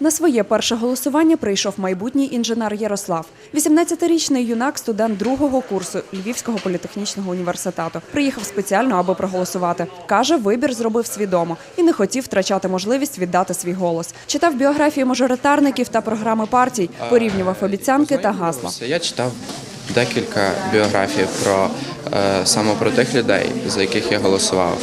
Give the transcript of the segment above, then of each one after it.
На своє перше голосування прийшов майбутній інженер Ярослав. 18-річний юнак, студент другого курсу Львівського політехнічного університету. Приїхав спеціально, аби проголосувати. Каже, вибір зробив свідомо і не хотів втрачати можливість віддати свій голос. Читав біографії мажоритарників та програми партій, порівнював обіцянки та гасла. Я читав декілька біографій про е, саме про тих людей, за яких я голосував.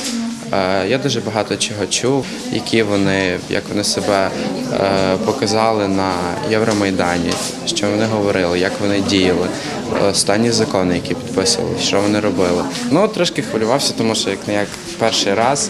Я дуже багато чого чув, які вони, як вони себе е, показали на Євромайдані, що вони говорили, як вони діяли, останні закони, які підписували, що вони робили. Ну трошки хвилювався, тому що як не як перший раз.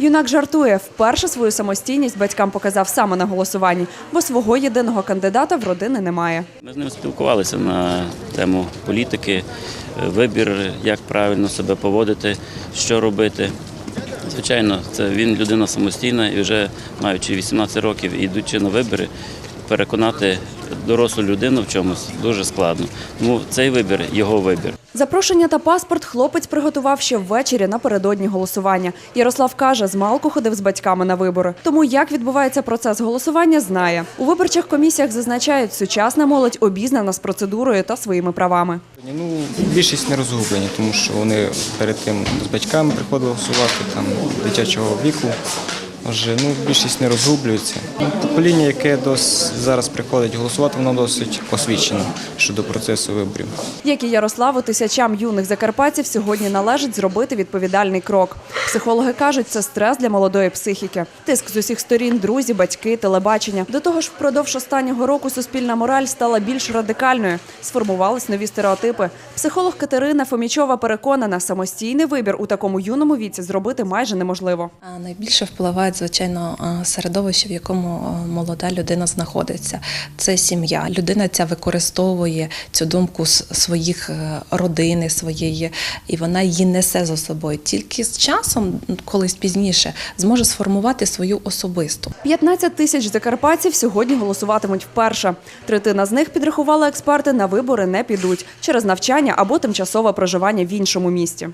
Юнак жартує, вперше свою самостійність батькам показав саме на голосуванні, бо свого єдиного кандидата в родини немає. Ми з ним спілкувалися на тему політики, е, вибір, як правильно себе поводити, що робити. Звичайно, це він людина самостійна і вже маючи 18 років і йдучи на вибори, переконати дорослу людину в чомусь дуже складно. Тому цей вибір його вибір. Запрошення та паспорт хлопець приготував ще ввечері напередодні голосування. Ярослав каже, змалку ходив з батьками на вибори. Тому як відбувається процес голосування, знає. У виборчих комісіях зазначають, сучасна молодь обізнана з процедурою та своїми правами. Ну, більшість не розгублені, тому що вони перед тим з батьками приходили голосувати там дитячого віку. Отже, ну, більшість не розгублюється. Ну, Покоління, яке дос, зараз приходить голосувати, воно досить освічено щодо процесу виборів. Як і Ярославу, тисячам юних закарпатців сьогодні належить зробити відповідальний крок. Психологи кажуть, це стрес для молодої психіки. Тиск з усіх сторін, друзі, батьки, телебачення. До того ж, впродовж останнього року суспільна мораль стала більш радикальною. Сформувались нові стереотипи. Психолог Катерина Фомічова переконана, самостійний вибір у такому юному віці зробити майже неможливо. А Найбільше впливає, звичайно, середовище, в якому молода людина знаходиться. Це сім'я. Людина ця використовує цю думку своїх е, родини, своєї, і вона її несе за собою. Тільки з часом, колись пізніше, зможе сформувати свою особисту. 15 тисяч закарпатців сьогодні голосуватимуть вперше. Третина з них підрахували експерти на вибори не підуть через навчання або тимчасове проживання в іншому місті.